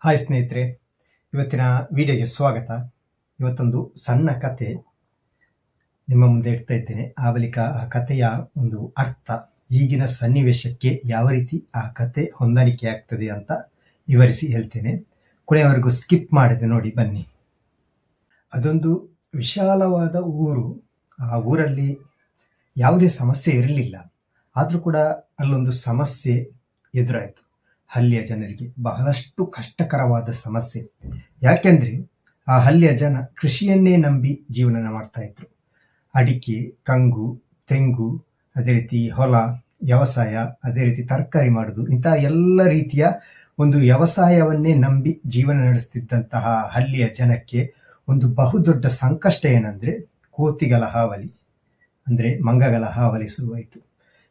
Hi ಸ್ನೇಹಿತರೆ. ಇವತ್ತಿನ ವಿಡಿಯೋಗೆ ಸ್ವಾಗತ. ಇವತ್ತೊಂದು ಸಣ್ಣ ಕತೆ ನಿಮ್ಮ ಮುಂದೆ ಇಡ್ತಾ ಇದ್ದೇನೆ. ಆ ಬಳಿಕ ಆ ಕಥೆಯ ಒಂದು ಅರ್ಥ, ಈಗಿನ ಸನ್ನಿವೇಶಕ್ಕೆ ಯಾವ ರೀತಿ ಆ ಕತೆ ಹೊಂದಾಣಿಕೆ ಆಗ್ತದೆ ಅಂತ ವಿವರಿಸಿ ಹೇಳ್ತೇನೆ. ಕೊನೆಯವರೆಗೂ ಸ್ಕಿಪ್ ಮಾಡಿದೆ ನೋಡಿ ಬನ್ನಿ. ಅದೊಂದು ವಿಶಾಲವಾದ ಊರು. ಆ ಊರಲ್ಲಿ ಯಾವುದೇ ಸಮಸ್ಯೆ ಇರಲಿಲ್ಲ. ಆದರೂ ಕೂಡ ಅಲ್ಲೊಂದು ಸಮಸ್ಯೆ ಎದುರಾಯಿತು. ಹಳ್ಳಿಯ ಜನರಿಗೆ ಬಹಳಷ್ಟು ಕಷ್ಟಕರವಾದ ಸಮಸ್ಯೆ ಯಾಕೆಂದರೆ ಆ ಹಳ್ಳಿಯ ಜನ ಕೃಷಿಯನ್ನೇ ನಂಬಿ ಜೀವನ ಮಾಡ್ತಾ ಇದ್ರು. ಅಡಿಕೆ, ಕಂಗು, ತೆಂಗು, ಅದೇ ರೀತಿ ಹೊಲ, ವ್ಯವಸಾಯ, ಅದೇ ರೀತಿ ತರಕಾರಿ ಮಾಡುವುದು ಇಂತಹ ಎಲ್ಲ ರೀತಿಯ ಒಂದು ವ್ಯವಸಾಯವನ್ನೇ ನಂಬಿ ಜೀವನ ನಡೆಸ್ತಿದ್ದಂತಹ ಹಳ್ಳಿಯ ಜನಕ್ಕೆ ಒಂದು ಬಹುದೊಡ್ಡ ಸಂಕಷ್ಟ ಏನಂದ್ರೆ ಕೋತಿಗಳ ಹಾವಳಿ, ಅಂದ್ರೆ ಮಂಗಗಳ ಹಾವಳಿ ಶುರುವಾಯಿತು.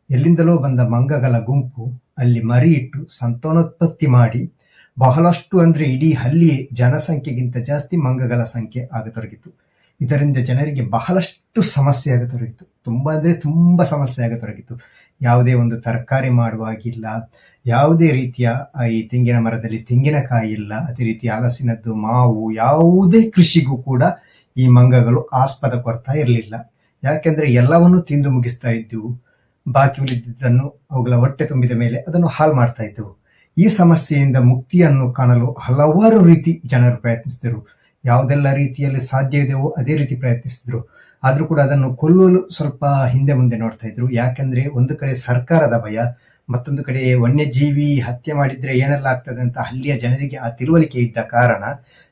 ಎಲ್ಲಿಂದಲೋ ಬಂದ ಮಂಗಗಳ ಗುಂಪು ಅಲ್ಲಿ ಮರಿ ಇಟ್ಟು ಸಂತಾನೋತ್ಪತ್ತಿ ಮಾಡಿ ಬಹಳಷ್ಟು ಅಂದ್ರೆ ಇಡೀ ಹಳ್ಳಿ ಜನಸಂಖ್ಯೆಗಿಂತ ಜಾಸ್ತಿ ಮಂಗಗಳ ಸಂಖ್ಯೆ ಆಗತೊಡಗಿತು. ಇದರಿಂದ ಜನರಿಗೆ ಬಹಳಷ್ಟು ಸಮಸ್ಯೆ ಆಗತೊಡಗಿತು. ತುಂಬಾ ಅಂದ್ರೆ ತುಂಬಾ ಸಮಸ್ಯೆ ಆಗತೊಡಗಿತು. ಯಾವುದೇ ಒಂದು ತರಕಾರಿ ಮಾಡುವಾಗಿಲ್ಲ ಯಾವುದೇ ರೀತಿಯ ಈ ತೆಂಗಿನ ಮರದಲ್ಲಿ ತೆಂಗಿನಕಾಯಿ ಇಲ್ಲ, ಅದೇ ರೀತಿ ಹಲಸಿನದ್ದು, ಮಾವು, ಯಾವುದೇ ಕೃಷಿಗೂ ಕೂಡ ಈ ಮಂಗಗಳು ಆಸ್ಪದ ಕೊಡ್ತಾ ಇರಲಿಲ್ಲ. ಯಾಕೆಂದ್ರೆ ಎಲ್ಲವನ್ನೂ ತಿಂದು ಮುಗಿಸ್ತಾ ಇದ್ದವು. ಬಾಕಿ ಉಳಿದಿದ್ದನ್ನು ಅವುಗಳ ಹೊಟ್ಟೆ ತುಂಬಿದ ಮೇಲೆ ಅದನ್ನು ಹಾಳು ಮಾಡ್ತಾ ಇದ್ದವು. ಈ ಸಮಸ್ಯೆಯಿಂದ ಮುಕ್ತಿಯನ್ನು ಕಾಣಲು ಹಲವಾರು ರೀತಿ ಜನರು ಪ್ರಯತ್ನಿಸಿದರು. ಯಾವುದೆಲ್ಲ ರೀತಿಯಲ್ಲಿ ಸಾಧ್ಯ ಇದೆಯೋ ಅದೇ ರೀತಿ ಪ್ರಯತ್ನಿಸಿದ್ರು. ಆದರೂ ಕೂಡ ಅದನ್ನು ಕೊಲ್ಲಲು ಸ್ವಲ್ಪ ಹಿಂದೆ ಮುಂದೆ ನೋಡ್ತಾ ಇದ್ರು. ಯಾಕೆಂದ್ರೆ ಒಂದು ಕಡೆ ಸರ್ಕಾರದ ಭಯ, ಮತ್ತೊಂದು ಕಡೆ ವನ್ಯಜೀವಿ ಹತ್ಯೆ ಮಾಡಿದ್ರೆ ಏನೆಲ್ಲ ಆಗ್ತದೆ ಅಂತ ಅಲ್ಲಿಯ ಜನರಿಗೆ ಆ ತಿಳುವಳಿಕೆ ಇದ್ದ ಕಾರಣ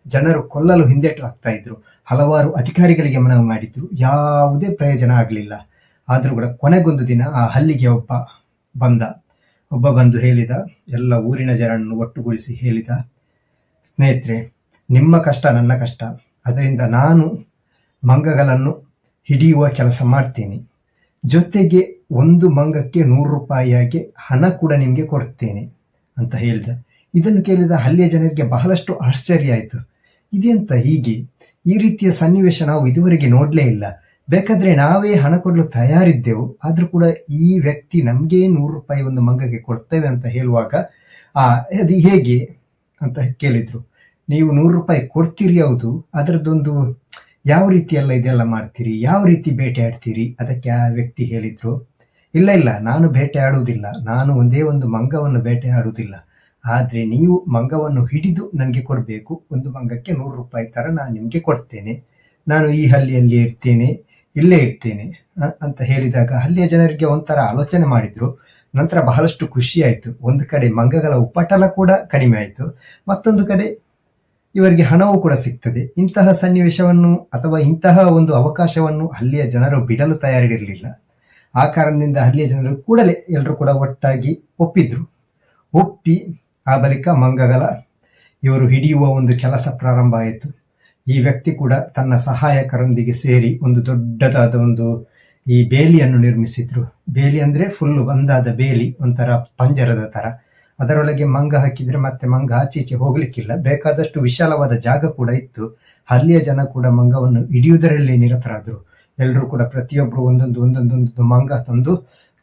ಜನರು ಕೊಲ್ಲಲು ಹಿಂದೆಟು ಹಾಕ್ತಾ ಇದ್ರು. ಹಲವಾರು ಅಧಿಕಾರಿಗಳಿಗೆ ಮನವಿ ಮಾಡಿದ್ರು. ಯಾವುದೇ ಪ್ರಯೋಜನ ಆಗಲಿಲ್ಲ. ಆದ್ರೂ ಕೂಡ ಕೊನೆಗೊಂದು ದಿನ ಆ ಹಲ್ಲಿಗೆ ಒಬ್ಬ ಬಂದ. ಒಬ್ಬ ಬಂದು ಹೇಳಿದ, ಎಲ್ಲ ಊರಿನ ಜನರನ್ನು ಒಟ್ಟುಗೂಡಿಸಿ ಹೇಳಿದ, ಸ್ನೇಹಿತರೆ, ನಿಮ್ಮ ಕಷ್ಟ ನನ್ನ ಕಷ್ಟ. ಅದರಿಂದ ನಾನು ಮಂಗಗಳನ್ನು ಹಿಡಿಯುವ ಕೆಲಸ ಮಾಡ್ತೇನೆ. ಜೊತೆಗೆ ಒಂದು ಮಂಗಕ್ಕೆ ನೂರು ರೂಪಾಯಿಯಾಗಿ ಹಣ ಕೂಡ ನಿಮಗೆ ಕೊಡ್ತೇನೆ, ಅಂತ ಹೇಳಿದ. ಇದನ್ನು ಕೇಳಿದ ಹಳ್ಳಿಯ ಜನರಿಗೆ ಬಹಳಷ್ಟು ಆಶ್ಚರ್ಯ ಆಯಿತು. ಇದೆಂತ ಹೀಗೆ? ಈ ರೀತಿಯ ಸನ್ನಿವೇಶ ನಾವು ಇದುವರೆಗೆ ನೋಡಲೇ ಇಲ್ಲ. ಬೇಕಾದ್ರೆ ನಾವೇ ಹಣ ಕೊಡಲು ತಯಾರಿದ್ದೆವು. ಆದರೂ ಕೂಡ ಈ ವ್ಯಕ್ತಿ ನಮಗೆ ನೂರು ರೂಪಾಯಿ ಒಂದು ಮಂಗಕ್ಕೆ ಕೊಡ್ತೇವೆ ಅಂತ ಹೇಳುವಾಗ, ಆ, ಅದು ಹೇಗೆ ಅಂತ ಕೇಳಿದ್ರು. ನೀವು ನೂರು ರೂಪಾಯಿ ಕೊಡ್ತೀರಿ ಹೌದು, ಅದರದ್ದೊಂದು ಯಾವ ರೀತಿ ಎಲ್ಲ ಇದೆಲ್ಲ ಮಾಡ್ತೀರಿ, ಯಾವ ರೀತಿ ಬೇಟೆ ಆಡ್ತೀರಿ ಅದಕ್ಕೆ ಆ ವ್ಯಕ್ತಿ ಹೇಳಿದ್ರು. ಇಲ್ಲ ಇಲ್ಲ, ನಾನು ಬೇಟೆ ಆಡುವುದಿಲ್ಲ, ನಾನು ಒಂದೇ ಒಂದು ಮಂಗವನ್ನು ಬೇಟೆ ಆಡುವುದಿಲ್ಲ. ಆದರೆ ನೀವು ಮಂಗವನ್ನು ಹಿಡಿದು ನನಗೆ ಕೊಡಬೇಕು, ಒಂದು ಮಂಗಕ್ಕೆ ನೂರು ರೂಪಾಯಿ ಥರ ನಾನು ನಿಮಗೆ ಕೊಡ್ತೇನೆ. ನಾನು ಈ ಹಳ್ಳಿಯಲ್ಲಿ ಇರ್ತೇನೆ ಇಲ್ಲೇ ಇಡ್ತೀನಿ ಅಂತ ಹೇಳಿದಾಗ ಹಳ್ಳಿಯ ಜನರಿಗೆ ಒಂಥರ ಆಲೋಚನೆ ಮಾಡಿದ್ರು. ನಂತರ ಬಹಳಷ್ಟು ಖುಷಿಯಾಯಿತು ಒಂದು ಕಡೆ ಮಂಗಗಳ ಉಪಟಳ ಕೂಡ ಕಡಿಮೆ ಆಯಿತು. ಮತ್ತೊಂದು ಕಡೆ ಇವರಿಗೆ ಹಣವೂ ಕೂಡ ಸಿಗ್ತದೆ. ಇಂತಹ ಸನ್ನಿವೇಶವನ್ನು ಅಥವಾ ಇಂತಹ ಒಂದು ಅವಕಾಶವನ್ನು ಹಳ್ಳಿಯ ಜನರು ಬಿಡಲು ತಯಾರಿರಲಿಲ್ಲ. ಆ ಕಾರಣದಿಂದ ಹಳ್ಳಿಯ ಜನರು ಕೂಡಲೇ ಎಲ್ಲರೂ ಕೂಡ ಒಟ್ಟಾಗಿ ಒಪ್ಪಿದ್ರು. ಒಪ್ಪಿ, ಆ ಬಳಿಕ ಮಂಗಗಳ ಇವರು ಹಿಡಿಯುವ ಒಂದು ಕೆಲಸ ಪ್ರಾರಂಭ ಆಯಿತು. ಈ ವ್ಯಕ್ತಿ ಕೂಡ ತನ್ನ ಸಹಾಯಕರೊಂದಿಗೆ ಸೇರಿ ಒಂದು ದೊಡ್ಡದಾದ ಒಂದು ಈ ಬೇಲಿಯನ್ನು ನಿರ್ಮಿಸಿದ್ರು. ಬೇಲಿ ಅಂದ್ರೆ ಫುಲ್ಲು ಒಂದಾದ ಬೇಲಿ, ಒಂಥರ ಪಂಜರದ ತರ. ಅದರೊಳಗೆ ಮಂಗ ಹಾಕಿದ್ರೆ ಮತ್ತೆ ಮಂಗ ಆಚೀಚೆ ಹೋಗ್ಲಿಕ್ಕಿಲ್ಲ. ಬೇಕಾದಷ್ಟು ವಿಶಾಲವಾದ ಜಾಗ ಕೂಡ ಇತ್ತು. ಅಲ್ಲಿಯ ಜನ ಕೂಡ ಮಂಗವನ್ನು ಹಿಡಿಯುವುದರಲ್ಲಿ ನಿರತರಾದರು. ಎಲ್ಲರೂ ಕೂಡ ಪ್ರತಿಯೊಬ್ಬರು ಒಂದೊಂದು ಒಂದೊಂದೊಂದು ಮಂಗ ತಂದು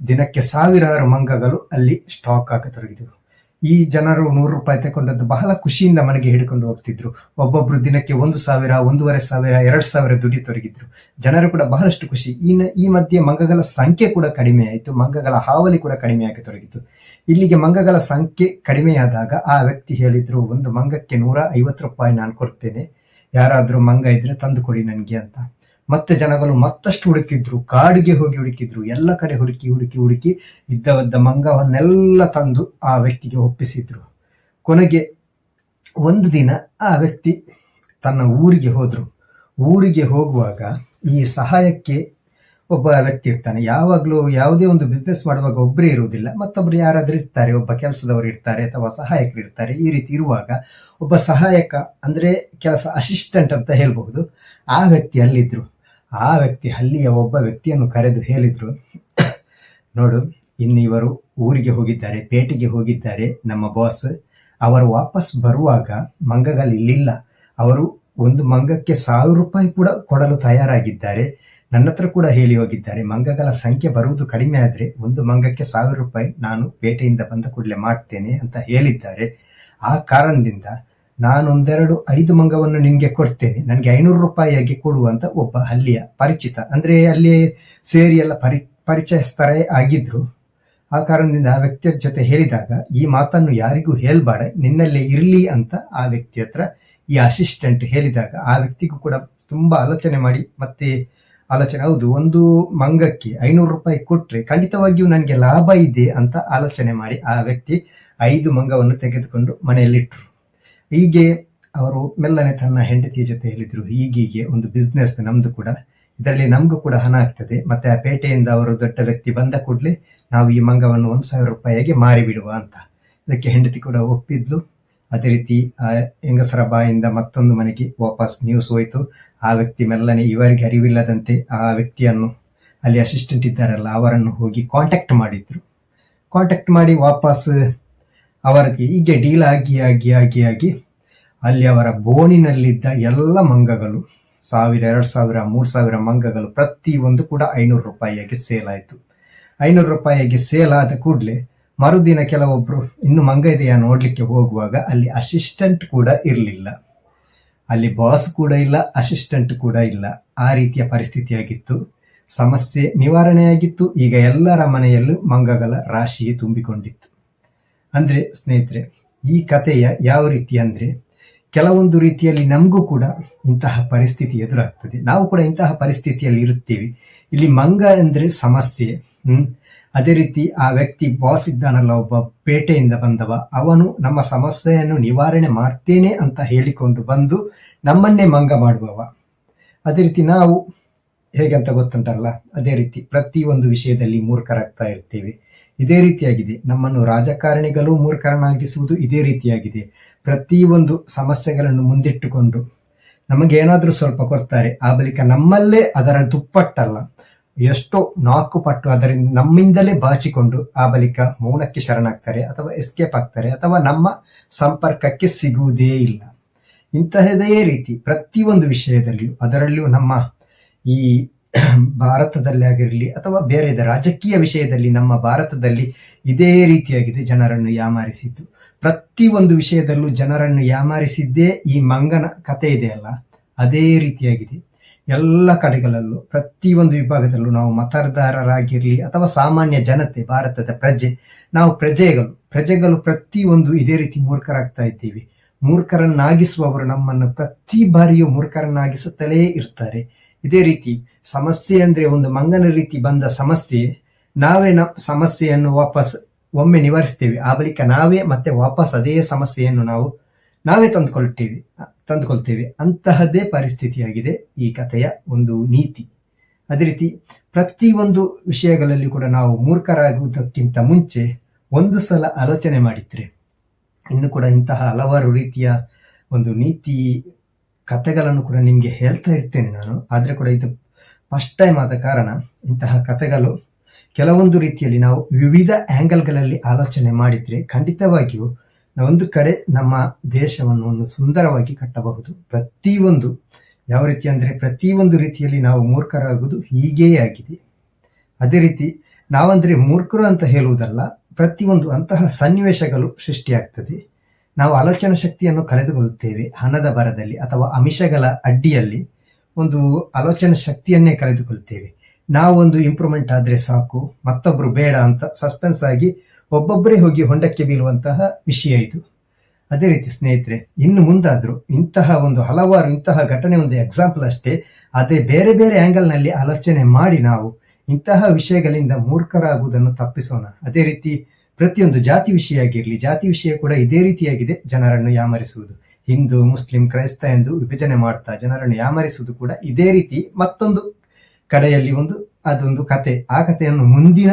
ದಿನಕ್ಕೆ ಸಾವಿರಾರು ಮಂಗಗಳು ಅಲ್ಲಿ ಸ್ಟಾಕ್ ಆಗತೊಡಗಿದವು ಈ ಜನರು ನೂರು ರೂಪಾಯಿ ತಗೊಂಡದ್ದು ಬಹಳ ಖುಷಿಯಿಂದ ಮನೆಗೆ ಹಿಡ್ಕೊಂಡು ಹೋಗ್ತಿದ್ರು. ಒಬ್ಬೊಬ್ರು ದಿನಕ್ಕೆ ಒಂದು ಸಾವಿರ, ಒಂದೂವರೆ ಸಾವಿರ, ಎರಡು ಸಾವಿರ ದುಡಿತೊಡಗಿದ್ರು ಜನರು ಕೂಡ ಬಹಳಷ್ಟು ಖುಷಿ. ಈ ಈ ಮಧ್ಯೆ ಮಂಗಗಳ ಸಂಖ್ಯೆ ಕೂಡ ಕಡಿಮೆ ಆಯಿತು. ಮಂಗಗಳ ಹಾವಳಿ ಕೂಡ ಕಡಿಮೆ ಆಗತೊಡಗಿತು ಇಲ್ಲಿಗೆ ಮಂಗಗಳ ಸಂಖ್ಯೆ ಕಡಿಮೆಯಾದಾಗ ಆ ವ್ಯಕ್ತಿ ಹೇಳಿದ್ರು, ಒಂದು ಮಂಗಕ್ಕೆ ನೂರ ಐವತ್ತು ರೂಪಾಯಿ ನಾನು ಕೊಡ್ತೇನೆ. ಯಾರಾದರೂ ಮಂಗ ಇದ್ರೆ ತಂದು ಕೊಡಿ ನನಗೆ ಅಂತ. ಮತ್ತೆ ಜನಗಳು ಮತ್ತಷ್ಟು ಹುಡುಕಿದ್ರು, ಕಾಡಿಗೆ ಹೋಗಿ ಹುಡುಕಿದ್ರು, ಎಲ್ಲ ಕಡೆ ಹುಡುಕಿ ಹುಡುಕಿ ಹುಡುಕಿ ಇದ್ದವದ್ದ ಮಂಗವನ್ನೆಲ್ಲ ತಂದು ಆ ವ್ಯಕ್ತಿಗೆ ಒಪ್ಪಿಸಿದ್ರು. ಕೊನೆಗೆ ಒಂದು ದಿನ ಆ ವ್ಯಕ್ತಿ ತನ್ನ ಊರಿಗೆ ಹೋದರು. ಊರಿಗೆ ಹೋಗುವಾಗ ಈ ಸಹಾಯಕ್ಕೆ ಒಬ್ಬ ವ್ಯಕ್ತಿ ಇರ್ತಾನೆ. ಯಾವಾಗಲೂ ಯಾವುದೇ ಒಂದು ಬಿಸ್ನೆಸ್ ಮಾಡುವಾಗ ಒಬ್ಬರೇ ಇರುವುದಿಲ್ಲ. ಮತ್ತೊಬ್ಬರು ಯಾರಾದರೂ ಇರ್ತಾರೆ, ಒಬ್ಬ ಕೆಲಸದವರು ಇರ್ತಾರೆ ಅಥವಾ ಸಹಾಯಕರು ಇರ್ತಾರೆ, ಈ ರೀತಿ ಇರುವಾಗ ಒಬ್ಬ ಸಹಾಯಕ ಅಂದ್ರೆ ಕೆಲಸ ಅಸಿಸ್ಟೆಂಟ್ ಅಂತ ಹೇಳ್ಬಹುದು. ಆ ವ್ಯಕ್ತಿ ಅಲ್ಲಿದ್ರು. ಆ ವ್ಯಕ್ತಿ, ಅಲ್ಲಿಯ ಒಬ್ಬ ವ್ಯಕ್ತಿಯನ್ನು ಕರೆದು ಹೇಳಿದ್ರು, ನೋಡು ಇನ್ನು ಇವರು ಊರಿಗೆ ಹೋಗಿದ್ದಾರೆ, ಪೇಟೆಗೆ ಹೋಗಿದ್ದಾರೆ, ನಮ್ಮ ಬಾಸ್ ಅವರು ವಾಪಸ್ ಬರುವಾಗ ಮಂಗಗಳು ಇಲ್ಲಿಲ್ಲ. ಅವರು ಒಂದು ಮಂಗಕ್ಕೆ ಸಾವಿರ ರೂಪಾಯಿ ಕೂಡ ಕೊಡಲು ತಯಾರಾಗಿದ್ದಾರೆ. ನನ್ನ ಹತ್ರ ಕೂಡ ಹೇಳಿ ಹೋಗಿದ್ದಾರೆ. ಮಂಗಗಳ ಸಂಖ್ಯೆ ಬರುವುದು ಕಡಿಮೆ ಆದರೆ ಒಂದು ಮಂಗಕ್ಕೆ ಸಾವಿರ ರೂಪಾಯಿ ನಾನು ಪೇಟೆಯಿಂದ ಬಂದ ಕೂಡಲೇ ಮಾಡ್ತೇನೆ ಅಂತ ಹೇಳಿದ್ದಾರೆ. ಆ ಕಾರಣದಿಂದ ನಾನೊಂದೆರಡು ಐದು ಮಂಗವನ್ನು ನಿನ್ಗೆ ಕೊಡ್ತೇನೆ. ನನಗೆ ಐನೂರು ರೂಪಾಯಿಯಾಗಿ ಕೊಡುವಂತ ಒಬ್ಬ ಅಲ್ಲಿಯ ಪರಿಚಿತ. ಅಂದ್ರೆ ಅಲ್ಲಿ ಸೇರಿ ಎಲ್ಲ ಪರಿ, ಪರಿಚಯಸ್ಥರೇ ಆಗಿದ್ರು. ಆ ಕಾರಣದಿಂದ ಆ ವ್ಯಕ್ತಿಯ ಜೊತೆ ಹೇಳಿದಾಗ, ಈ ಮಾತನ್ನು ಯಾರಿಗೂ ಹೇಳ್ಬೇಡ, ನಿನ್ನಲ್ಲೇ ಇರಲಿ ಅಂತ ಆ ವ್ಯಕ್ತಿ ಹತ್ರ ಈ ಅಸಿಸ್ಟೆಂಟ್ ಹೇಳಿದಾಗ, ಆ ವ್ಯಕ್ತಿಗೂ ಕೂಡ ತುಂಬಾ ಆಲೋಚನೆ ಮಾಡಿ, ಮತ್ತೆ ಆಲೋಚನೆ, ಹೌದು, ಒಂದು ಮಂಗಕ್ಕೆ ಐನೂರು ರೂಪಾಯಿ ಕೊಟ್ರೆ ಖಂಡಿತವಾಗಿಯೂ ನನಗೆ ಲಾಭ ಇದೆ ಅಂತ ಆಲೋಚನೆ ಮಾಡಿ ಆ ವ್ಯಕ್ತಿ ಐದು ಮಂಗವನ್ನು ತೆಗೆದುಕೊಂಡು ಮನೆಯಲ್ಲಿಟ್ರು. ಹೀಗೆ ಅವರು ಮೆಲ್ಲನೆ ತನ್ನ ಹೆಂಡತಿಯ ಜೊತೆ ಹೇಳಿದ್ರು ಹೀಗೀಗೆ ಒಂದು ಬಿಸ್ನೆಸ್ ನಮ್ದು ಕೂಡ. ಇದರಲ್ಲಿ ನಮಗೂ ಕೂಡ ಹಣ ಆಗ್ತದೆ. ಮತ್ತೆ ಆ ಪೇಟೆಯಿಂದ ಅವರು ದೊಡ್ಡ ವ್ಯಕ್ತಿ ಬಂದ ಕೂಡಲೇ ನಾವು ಈ ಮಂಗವನ್ನು ಒಂದು ಸಾವಿರ ರೂಪಾಯಿಗೆ ಮಾರಿಬಿಡುವ ಅಂತ. ಇದಕ್ಕೆ ಹೆಂಡತಿ ಕೂಡ ಒಪ್ಪಿದ್ಲು. ಅದೇ ರೀತಿ ಆ ಹೆಂಗಸರ ಬಾಯಿಂದ ಮತ್ತೊಂದು ಮನೆಗೆ ವಾಪಸ್ ನ್ಯೂಸ್ ಹೋಯಿತು. ಆ ವ್ಯಕ್ತಿ ಮೆಲ್ಲನೆ ಇವರಿಗೆ ಅರಿವಿಲ್ಲದಂತೆ ಆ ವ್ಯಕ್ತಿಯನ್ನು ಅಲ್ಲಿ ಅಸಿಸ್ಟೆಂಟ್ ಇದ್ದಾರಲ್ಲ, ಅವರನ್ನು ಹೋಗಿ ಕಾಂಟ್ಯಾಕ್ಟ್ ಮಾಡಿದ್ರು. ಕಾಂಟ್ಯಾಕ್ಟ್ ಮಾಡಿ ವಾಪಸ್ ಅವರಿಗೆ ಹೀಗೆ ಡೀಲ್ ಆಗಿ ಆಗಿ ಆಗಿ ಅಲ್ಲಿ ಅವರ ಬೋನಿನಲ್ಲಿದ್ದ ಎಲ್ಲ ಮಂಗಗಳು, ಸಾವಿರ, ಎರಡು ಸಾವಿರ, ಮೂರು ಸಾವಿರ ಮಂಗಗಳು ಪ್ರತಿಯೊಂದು ಕೂಡ ಐನೂರು ರೂಪಾಯಿಯಾಗಿ ಸೇಲ್ ಆಯಿತು. ಐನೂರು ರೂಪಾಯಿಗೆ ಸೇಲ್ ಆದ ಕೂಡಲೇ ಮರುದಿನ ಕೆಲವೊಬ್ಬರು ಇನ್ನು ಮಂಗ ಇದೆಯಾ ನೋಡಲಿಕ್ಕೆ ಹೋಗುವಾಗ ಅಲ್ಲಿ ಅಸಿಸ್ಟೆಂಟ್ ಕೂಡ ಇರಲಿಲ್ಲ. ಅಲ್ಲಿ ಬಾಸ್ ಕೂಡ ಇಲ್ಲ ಅಸಿಸ್ಟೆಂಟ್ ಕೂಡ ಇಲ್ಲ. ಆ ರೀತಿಯ ಪರಿಸ್ಥಿತಿಯಾಗಿತ್ತು. ಸಮಸ್ಯೆ ನಿವಾರಣೆಯಾಗಿತ್ತು. ಈಗ ಎಲ್ಲರ ಮನೆಯಲ್ಲೂ ಮಂಗಗಳ ರಾಶಿಯೇ ತುಂಬಿಕೊಂಡಿತ್ತು. ಅಂದ್ರೆ ಸ್ನೇಹಿತರೆ, ಈ ಕಥೆಯ ಯಾವ ರೀತಿ ಅಂದರೆ, ಕೆಲವೊಂದು ರೀತಿಯಲ್ಲಿ ನಮಗೂ ಕೂಡ ಇಂತಹ ಪರಿಸ್ಥಿತಿ ಎದುರಾಗ್ತದೆ. ನಾವು ಕೂಡ ಇಂತಹ ಪರಿಸ್ಥಿತಿಯಲ್ಲಿ ಇರುತ್ತೇವೆ. ಇಲ್ಲಿ ಮಂಗ ಅಂದರೆ ಸಮಸ್ಯೆ ಅದೇ ರೀತಿ ಆ ವ್ಯಕ್ತಿ ಬಾಸ್ ಇದ್ದಾನಲ್ಲ, ಒಬ್ಬ ಪೇಟೆಯಿಂದ ಬಂದವ, ಅವನು ನಮ್ಮ ಸಮಸ್ಯೆಯನ್ನು ನಿವಾರಣೆ ಮಾಡ್ತೇನೆ ಅಂತ ಹೇಳಿಕೊಂಡು ಬಂದು ನಮ್ಮನ್ನೇ ಮಂಗ ಮಾಡುವವ. ಅದೇ ರೀತಿ ನಾವು ಹೇಗೆ ಅಂತ ಗೊತ್ತುಂಟಲ್ಲ? ಅದೇ ರೀತಿ ಪ್ರತಿ ಒಂದು ವಿಷಯದಲ್ಲಿ ಮೂರ್ಖರಾಗ್ತಾ ಇರ್ತೇವೆ. ಇದೇ ರೀತಿಯಾಗಿದೆ. ನಮ್ಮನ್ನು ರಾಜಕಾರಣಿಗಳು ಮೂರ್ಖರನ್ನಾಗಿಸುವುದು ಇದೇ ರೀತಿಯಾಗಿದೆ. ಪ್ರತಿ ಒಂದು ಸಮಸ್ಯೆಗಳನ್ನು ಮುಂದಿಟ್ಟುಕೊಂಡು ನಮಗೆ ಏನಾದರೂ ಸ್ವಲ್ಪ ಕೊಡ್ತಾರೆ. ಆ ಬಳಿಕ ನಮ್ಮಲ್ಲೇ ಅದರ ದುಪ್ಪಟ್ಟಲ್ಲ. ಎಷ್ಟೋ ನಾಲ್ಕು ಪಟ್ಟು ಅದರಿಂದ ನಮ್ಮಿಂದಲೇ ಬಾಚಿಕೊಂಡು ಆ ಬಳಿಕ ಮೌನಕ್ಕೆ ಶರಣಾಗ್ತಾರೆ ಅಥವಾ ಎಸ್ಕೇಪ್ ಆಗ್ತಾರೆ ಅಥವಾ ನಮ್ಮ ಸಂಪರ್ಕಕ್ಕೆ ಸಿಗುವುದೇ ಇಲ್ಲ. ಇಂತಹದೇ ರೀತಿ ಪ್ರತಿಯೊಂದು ವಿಷಯದಲ್ಲಿಯೂ ಅದರಲ್ಲಿಯೂ ನಮ್ಮ ಈ ಭಾರತದಲ್ಲಿ ಆಗಿರಲಿ ಅಥವಾ ಬೇರೆ ರಾಜಕೀಯ ವಿಷಯದಲ್ಲಿ ನಮ್ಮ ಭಾರತದಲ್ಲಿ ಇದೇ ರೀತಿಯಾಗಿದೆ ಜನರನ್ನು ಯಾಮಾರಿಸಿದ್ದು. ಪ್ರತಿ ಒಂದು ವಿಷಯದಲ್ಲೂ ಜನರನ್ನು ಯಾಮಾರಿಸಿದ್ದೇ ಈ ಮಂಗನ ಕತೆ ಇದೆಯಲ್ಲ ಅದೇ ರೀತಿಯಾಗಿದೆ. ಎಲ್ಲ ಕಡೆಗಳಲ್ಲೂ ಪ್ರತಿಯೊಂದು ವಿಭಾಗದಲ್ಲೂ ನಾವು ಮತದಾರರಾಗಿರಲಿ ಅಥವಾ ಸಾಮಾನ್ಯ ಜನತೆ, ಭಾರತದ ಪ್ರಜೆ, ನಾವು ಪ್ರಜೆಗಳು ಪ್ರಜೆಗಳು ಪ್ರತಿಯೊಂದು ಇದೇ ರೀತಿ ಮೂರ್ಖರಾಗ್ತಾ ಇದ್ದೀವಿ. ಮೂರ್ಖರನ್ನಾಗಿಸುವವರು ನಮ್ಮನ್ನು ಪ್ರತಿ ಬಾರಿಯೂ ಮೂರ್ಖರನ್ನಾಗಿಸುತ್ತಲೇ ಇರ್ತಾರೆ. ಇದೇ ರೀತಿ ಸಮಸ್ಯೆ ಅಂದ್ರೆ ಒಂದು ಮಂಗನ ರೀತಿ ಬಂದ ಸಮಸ್ಯೆ, ನಾವೇ ಸಮಸ್ಯೆಯನ್ನು ವಾಪಸ್ ಒಮ್ಮೆ ನಿವಾರಿಸ್ತೇವೆ. ಆ ಬಳಿಕ ನಾವೇ ಮತ್ತೆ ವಾಪಸ್ ಅದೇ ಸಮಸ್ಯೆಯನ್ನು ನಾವು, ನಾವೇ ತಂದುಕೊಳ್ತೇವೆ ತಂದುಕೊಳ್ತೇವೆ. ಅಂತಹದ್ದೇ ಪರಿಸ್ಥಿತಿಯಾಗಿದೆ ಈ ಕಥೆಯ ಒಂದು ನೀತಿ. ಅದೇ ರೀತಿ ಪ್ರತಿಯೊಂದು ವಿಷಯಗಳಲ್ಲಿ ಕೂಡ ನಾವು ಮೂರ್ಖರಾಗುವುದಕ್ಕಿಂತ ಮುಂಚೆ ಒಂದು ಸಲ ಆಲೋಚನೆ ಮಾಡಿದ್ರೆ, ಇನ್ನು ಕೂಡ ಇಂತಹ ಹಲವಾರು ರೀತಿಯ ಒಂದು ನೀತಿ ಕಥೆಗಳನ್ನು ಕೂಡ ನಿಮಗೆ ಹೇಳ್ತಾ ಇರ್ತೇನೆ ನಾನು. ಆದರೆ ಕೂಡ ಇದು ಫಸ್ಟ್ ಟೈಮ್ ಆದ ಕಾರಣ ಇಂತಹ ಕಥೆಗಳು ಕೆಲವೊಂದು ರೀತಿಯಲ್ಲಿ ನಾವು ವಿವಿಧ ಆ್ಯಂಗಲ್ಗಳಲ್ಲಿ ಆಲೋಚನೆ ಮಾಡಿದರೆ ಖಂಡಿತವಾಗಿಯೂ ಒಂದು ಕಡೆ ನಮ್ಮ ದೇಶವನ್ನು ಒಂದು ಸುಂದರವಾಗಿ ಕಟ್ಟಬಹುದು. ಪ್ರತಿಯೊಂದು ಯಾವ ರೀತಿ ಅಂದರೆ ಪ್ರತಿಯೊಂದು ರೀತಿಯಲ್ಲಿ ನಾವು ಮೂರ್ಖರಾಗುವುದು ಹೀಗೇ ಆಗಿದೆ. ಅದೇ ರೀತಿ ನಾವಂದರೆ ಮೂರ್ಖರು ಅಂತ ಹೇಳುವುದಲ್ಲ, ಪ್ರತಿಯೊಂದು ಅಂತಹ ಸನ್ನಿವೇಶಗಳು ಸೃಷ್ಟಿಯಾಗ್ತದೆ. ನಾವು ಆಲೋಚನಾ ಶಕ್ತಿಯನ್ನು ಕಳೆದುಕೊಳ್ಳುತ್ತೇವೆ, ಹಣದ ಬರದಲ್ಲಿ ಅಥವಾ ಅಮಿಷಗಳ ಅಡ್ಡಿಯಲ್ಲಿ ಒಂದು ಆಲೋಚನಾ ಶಕ್ತಿಯನ್ನೇ ಕಳೆದುಕೊಳ್ತೇವೆ ನಾವೊಂದು ಇಂಪ್ರೂವ್ಮೆಂಟ್ ಆದ್ರೆ ಸಾಕು ಮತ್ತೊಬ್ಬರು ಬೇಡ ಅಂತ ಸಸ್ಪೆನ್ಸ್ ಆಗಿ ಒಬ್ಬೊಬ್ಬರೇ ಹೋಗಿ ಹೊಂಡಕ್ಕೆ ಬೀಳುವಂತಹ ವಿಷಯ ಇದು. ಅದೇ ರೀತಿ ಸ್ನೇಹಿತರೆ, ಇನ್ನು ಮುಂದಾದರೂ ಇಂತಹ ಒಂದು ಹಲವಾರು ಇಂತಹ ಘಟನೆ ಒಂದು ಎಕ್ಸಾಂಪಲ್ ಅಷ್ಟೇ, ಅದೇ ಬೇರೆ ಬೇರೆ ಆ್ಯಂಗಲ್ನಲ್ಲಿ ಆಲೋಚನೆ ಮಾಡಿ ನಾವು ಇಂತಹ ವಿಷಯಗಳಿಂದ ಮೂರ್ಖರಾಗುವುದನ್ನು ತಪ್ಪಿಸೋಣ. ಅದೇ ರೀತಿ ಪ್ರತಿಯೊಂದು ಜಾತಿ ವಿಷಯ ಆಗಿರಲಿ, ಜಾತಿ ವಿಷಯ ಕೂಡ ಇದೇ ರೀತಿಯಾಗಿದೆ ಜನರನ್ನು ಯಾಮರಿಸುವುದು. ಹಿಂದೂ, ಮುಸ್ಲಿಂ, ಕ್ರೈಸ್ತ ಎಂದು ವಿಭಜನೆ ಮಾಡ್ತಾ ಜನರನ್ನು ಯಾಮರಿಸುವುದು ಕೂಡ ಇದೇ ರೀತಿ ಮತ್ತೊಂದು ಕಡೆಯಲ್ಲಿ ಒಂದು, ಅದೊಂದು ಕತೆ. ಆ ಕಥೆಯನ್ನು ಮುಂದಿನ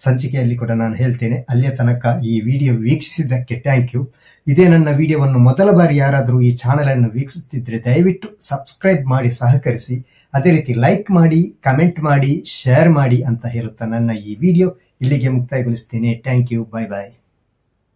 ಸಂಚಿಕೆಯಲ್ಲಿ ಕೂಡ ನಾನು ಹೇಳ್ತೇನೆ. ಅಲ್ಲಿಯ ತನಕ ಈ ವಿಡಿಯೋ ವೀಕ್ಷಿಸಿದ್ದಕ್ಕೆ ಥ್ಯಾಂಕ್ ಯು ಇದೇ ನನ್ನ ವಿಡಿಯೋವನ್ನು ಮೊದಲ ಬಾರಿ ಯಾರಾದರೂ ಈ ಚಾನೆಲ್ ಅನ್ನು ವೀಕ್ಷಿಸುತ್ತಿದ್ರೆ ದಯವಿಟ್ಟು ಸಬ್ಸ್ಕ್ರೈಬ್ ಮಾಡಿ, ಸಹಕರಿಸಿ. ಅದೇ ರೀತಿ ಲೈಕ್ ಮಾಡಿ ಕಮೆಂಟ್ ಮಾಡಿ ಶೇರ್ ಮಾಡಿ ಅಂತ ಹೇಳುತ್ತಾ ನನ್ನ ಈ ವಿಡಿಯೋ. ಇಲ್ಲಿಗೆ ಮುಕ್ತಾಯಗೊಳಿಸ್ತೇನೆ ಥ್ಯಾಂಕ್ ಯು ಬಾಯ್ ಬಾಯ್